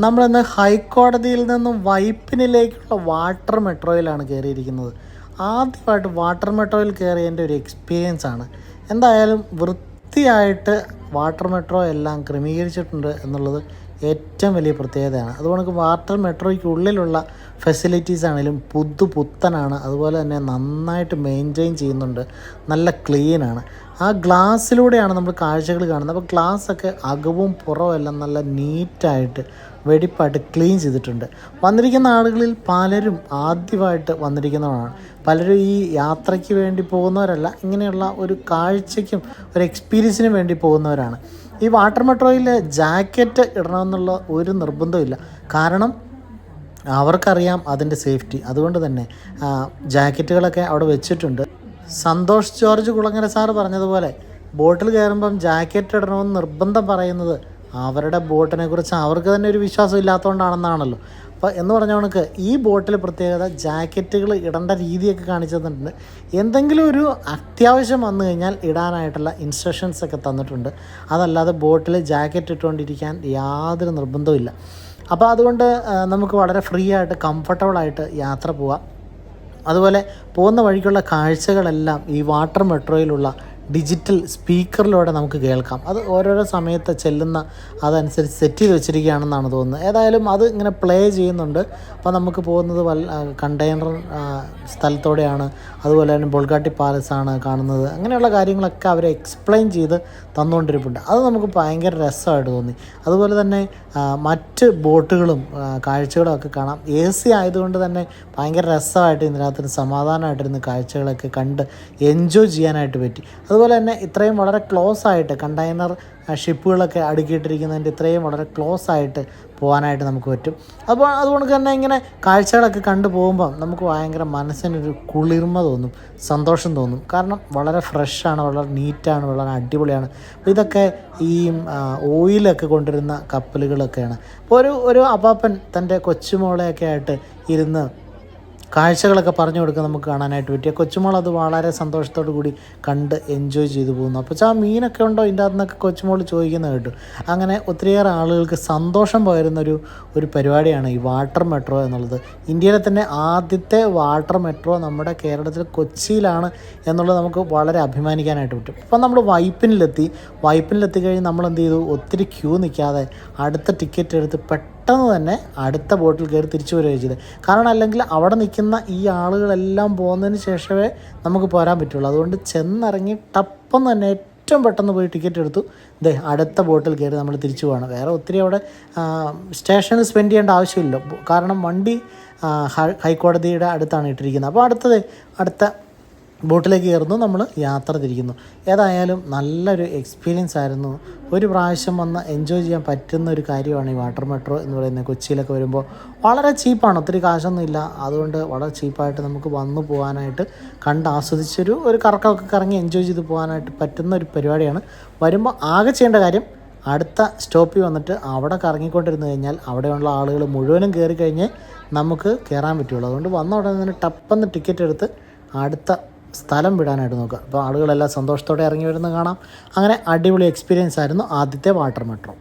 നമ്മളിന്ന് ഹൈക്കോടതിയിൽ നിന്നും വൈപ്പിനിലേക്കുള്ള വാട്ടർ മെട്രോയിലാണ് കയറിയിരിക്കുന്നത്. ആദ്യമായിട്ട് വാട്ടർ മെട്രോയിൽ കയറിയതിന്റെ ഒരു എക്സ്പീരിയൻസ് ആണ്. എന്തായാലും വൃത്തിയായിട്ട് വാട്ടർ മെട്രോ എല്ലാം ക്രമീകരിച്ചിട്ടുണ്ട് എന്നുള്ളത് ഏറ്റവും വലിയ പ്രത്യേകതയാണ്. അതുപോലെ വാട്ടർ മെട്രോയ്ക്ക് ഉള്ളിലുള്ള ഫെസിലിറ്റീസ് ആണെങ്കിലും പുതു പുത്തനാണ്. അതുപോലെ തന്നെ നന്നായിട്ട് മെയിന്റെയിൻ ചെയ്യുന്നുണ്ട്. നല്ല ക്ലീനാണ് ആ ഗ്ലാസ്സിലൂടെയാണ് നമ്മൾ കാഴ്ചകൾ കാണുന്നത്. അപ്പോൾ ഗ്ലാസ്സൊക്കെ അകവും പുറവും എല്ലാം നല്ല നീറ്റായിട്ട് വെടിപ്പായിട്ട് ക്ലീൻ ചെയ്തിട്ടുണ്ട്. വന്നിരിക്കുന്ന ആളുകളിൽ പലരും ആദ്യമായിട്ട് വന്നിരിക്കുന്നവരാണ്. പലരും ഈ യാത്രയ്ക്ക് വേണ്ടി പോകുന്നവരല്ല. ഇങ്ങനെയുള്ള ഒരു കാഴ്ചയ്ക്കും ഒരു എക്സ്പീരിയൻസിനും വേണ്ടി പോകുന്നവരാണ്. ഈ വാട്ടർ മെട്രോയിൽ ജാക്കറ്റ് ഇടണമെന്നുള്ള ഒരു നിർബന്ധമില്ല കാരണം അവർക്കറിയാം അതിന്റെ സേഫ്റ്റി. അതുകൊണ്ട് തന്നെ ജാക്കറ്റുകളൊക്കെ അവിടെ വെച്ചിട്ടുണ്ട്. സന്തോഷ് ജോർജ് കുളങ്ങര സാറ് പറഞ്ഞതുപോലെ ബോട്ടിൽ കയറുമ്പം ജാക്കറ്റ് ഇടണമെന്ന് നിർബന്ധം പറയുന്നത് അവരുടെ ബോട്ടിനെ കുറിച്ച് അവർക്ക് തന്നെ ഒരു വിശ്വാസം ഇല്ലാത്തതുകൊണ്ടാണെന്നാണല്ലോ. അപ്പോൾ എന്ന് പറഞ്ഞ കണക്ക് ഈ ബോട്ടിൽ പ്രത്യേകത ജാക്കറ്റുകൾ ഇടേണ്ട രീതിയൊക്കെ കാണിച്ചു തന്നിട്ടുണ്ട് എന്തെങ്കിലും ഒരു അത്യാവശ്യം വന്നു കഴിഞ്ഞാൽ ഇടാനായിട്ടുള്ള ഇൻസ്ട്രക്ഷൻസ് ഒക്കെ തന്നിട്ടുണ്ട്. അതല്ലാതെ ബോട്ടിൽ ജാക്കറ്റ് ഇട്ടുകൊണ്ടിരിക്കാൻ യാതൊരു നിർബന്ധവും അപ്പോൾ അതുകൊണ്ട് നമുക്ക് വളരെ ഫ്രീ ആയിട്ട് കംഫർട്ടബിളായിട്ട് യാത്ര പോവാം. അതുപോലെ പോകുന്ന വഴിക്കുള്ള കാഴ്ചകളെല്ലാം ഈ വാട്ടർ മെട്രോയിലുള്ള ഡിജിറ്റൽ സ്പീക്കറിലൂടെ നമുക്ക് കേൾക്കാം. അത് ഓരോരോ സമയത്ത് ചെല്ലുന്ന അതനുസരിച്ച് സെറ്റ് ചെയ്ത് വെച്ചിരിക്കുകയാണെന്നാണ് തോന്നുന്നത്. ഏതായാലും അത് ഇങ്ങനെ പ്ലേ ചെയ്യുന്നുണ്ട്. അപ്പോൾ നമുക്ക് പോകുന്നത് വല്ല കണ്ടെയ്നർ സ്ഥലത്തോടെയാണ്. അതുപോലെ തന്നെ ബോൾഗാട്ടി പാലസ് ആണ് കാണുന്നത്. അങ്ങനെയുള്ള കാര്യങ്ങളൊക്കെ അവർ എക്സ്പ്ലെയിൻ ചെയ്ത് തന്നുകൊണ്ടിരിപ്പുണ്ട്. അത് നമുക്ക് ഭയങ്കര രസമായിട്ട് തോന്നി. അതുപോലെ തന്നെ മറ്റ് ബോട്ടുകളും കാഴ്ചകളും ഒക്കെ കാണാം. എ സി ആയതുകൊണ്ട് തന്നെ ഭയങ്കര രസമായിട്ട് ഇതിനകത്ത് സമാധാനമായിട്ടിരുന്ന് കാഴ്ചകളൊക്കെ കണ്ട് എൻജോയ് ചെയ്യാനായിട്ട് പറ്റി. അതുപോലെ തന്നെ ഇത്രയും വളരെ ക്ലോസ് ആയിട്ട് കണ്ടെയ്നർ ഷിപ്പുകളൊക്കെ അടുക്കിയിട്ടിരിക്കുന്നതിന്റെ ഇത്രയും വളരെ ക്ലോസ് ആയിട്ട് പോകാനായിട്ട് നമുക്ക് പറ്റും. അപ്പോൾ അതുകൊണ്ട് തന്നെ ഇങ്ങനെ കാഴ്ചകളൊക്കെ കണ്ടു പോകുമ്പം നമുക്ക് ഭയങ്കര മനസ്സിനൊരു കുളിർമ തോന്നും സന്തോഷം തോന്നും. കാരണം വളരെ ഫ്രഷാണ് വളരെ നീറ്റാണ് വളരെ അടിപൊളിയാണ്. അപ്പോൾ ഇതൊക്കെ ഈ ഓയിലൊക്കെ കൊണ്ടുവരുന്ന കപ്പലുകളൊക്കെയാണ്. അപ്പോൾ ഒരു ഒരു അപ്പാപ്പൻ തന്റെ കൊച്ചുമോളെയൊക്കെ ആയിട്ട് ഇരുന്ന് കാഴ്ചകളൊക്കെ പറഞ്ഞു കൊടുക്കാൻ നമുക്ക് കാണാനായിട്ട് പറ്റിയ കൊച്ചുമോൾ അത് വളരെ സന്തോഷത്തോടു കൂടി കണ്ട് എൻജോയ് ചെയ്തു പോകുന്നു. അപ്പോൾ ആ മീനൊക്കെ ഉണ്ടോ ഇതിന്റെ അകത്ത് നിന്നൊക്കെ കൊച്ചുമോൾ ചോദിക്കുന്നത് കേട്ടു. അങ്ങനെ ഒത്തിരിയേറെ ആളുകൾക്ക് സന്തോഷം പകരുന്ന ഒരു ഒരു പരിപാടിയാണ് ഈ വാട്ടർ മെട്രോ എന്നുള്ളത്. ഇന്ത്യയിലെ തന്നെ ആദ്യത്തെ വാട്ടർ മെട്രോ നമ്മുടെ കേരളത്തിൽ കൊച്ചിയിലാണ് എന്നുള്ളത് നമുക്ക് വളരെ അഭിമാനിക്കാനായിട്ട് പറ്റും. ഇപ്പം നമ്മൾ വൈപ്പിനിലെത്തി. വൈപ്പിനിലെത്തി കഴിഞ്ഞ് നമ്മൾ എന്ത് ചെയ്തു? ഒത്തിരി ക്യൂ നിൽക്കാതെ അടുത്ത ടിക്കറ്റ് എടുത്ത് പെട്ടെന്ന് തന്നെ അടുത്ത ബോട്ടിൽ കയറി തിരിച്ചു വരികയും ചെയ്തത് കാരണം അല്ലെങ്കിൽ അവിടെ നിൽക്കുന്ന ഈ ആളുകളെല്ലാം പോകുന്നതിന് ശേഷമേ നമുക്ക് പോരാൻ പറ്റുള്ളൂ. അതുകൊണ്ട് ചെന്നിറങ്ങി ടപ്പം തന്നെ ഏറ്റവും പെട്ടെന്ന് പോയി ടിക്കറ്റ് എടുത്തു. ദേ അടുത്ത ബോട്ടിൽ കയറി നമ്മൾ തിരിച്ചു പോകണം വേറെ ഒത്തിരി അവിടെ സ്റ്റേഷനിൽ സ്പെൻഡ് ചെയ്യേണ്ട ആവശ്യമില്ല. കാരണം വണ്ടി ഹൈക്കോടതിയുടെ അടുത്താണ് ഇട്ടിരിക്കുന്നത്. അപ്പോൾ അടുത്തത് അടുത്ത ബോട്ടിലേക്ക് കയറുന്നു നമ്മൾ യാത്ര തിരിക്കുന്നു. ഏതായാലും നല്ലൊരു എക്സ്പീരിയൻസ് ആയിരുന്നു. ഒരു പ്രാവശ്യം വന്ന് എൻജോയ് ചെയ്യാൻ പറ്റുന്ന ഒരു കാര്യമാണ് ഈ വാട്ടർ മെട്രോ എന്ന് പറയുന്നത്. കൊച്ചിയിലൊക്കെ വരുമ്പോൾ വളരെ ചീപ്പാണ് ഒത്തിരി കാശൊന്നും ഇല്ല. അതുകൊണ്ട് വളരെ ചീപ്പായിട്ട് നമുക്ക് വന്നു പോകാനായിട്ട് കണ്ട് ആസ്വദിച്ചൊരു ഒരു കറക്കമൊക്കെ കറങ്ങി എൻജോയ് ചെയ്ത് പോകാനായിട്ട് പറ്റുന്ന ഒരു പരിപാടിയാണ്. വരുമ്പോൾ ആകെ ചെയ്യേണ്ട കാര്യം അടുത്ത സ്റ്റോപ്പിൽ വന്നിട്ട് അവിടെ കറങ്ങിക്കൊണ്ടിരുന്നു കഴിഞ്ഞാൽ അവിടെയുള്ള ആളുകൾ മുഴുവനും കയറി കഴിഞ്ഞേ നമുക്ക് കയറാൻ പറ്റുള്ളൂ. അതുകൊണ്ട് വന്ന ഉടനെ തന്നെ ടപ്പെന്ന് ടിക്കറ്റ് എടുത്ത് അടുത്ത സ്ഥലം വിടാനായിട്ട് നോക്കുക. അപ്പോൾ ആളുകളെല്ലാം സന്തോഷത്തോടെ ഇറങ്ങി വരുന്നത് കാണാം. അങ്ങനെ അടിപൊളി എക്സ്പീരിയൻസ് ആയിരുന്നു ആദ്യത്തെ വാട്ടർ മെട്രോ.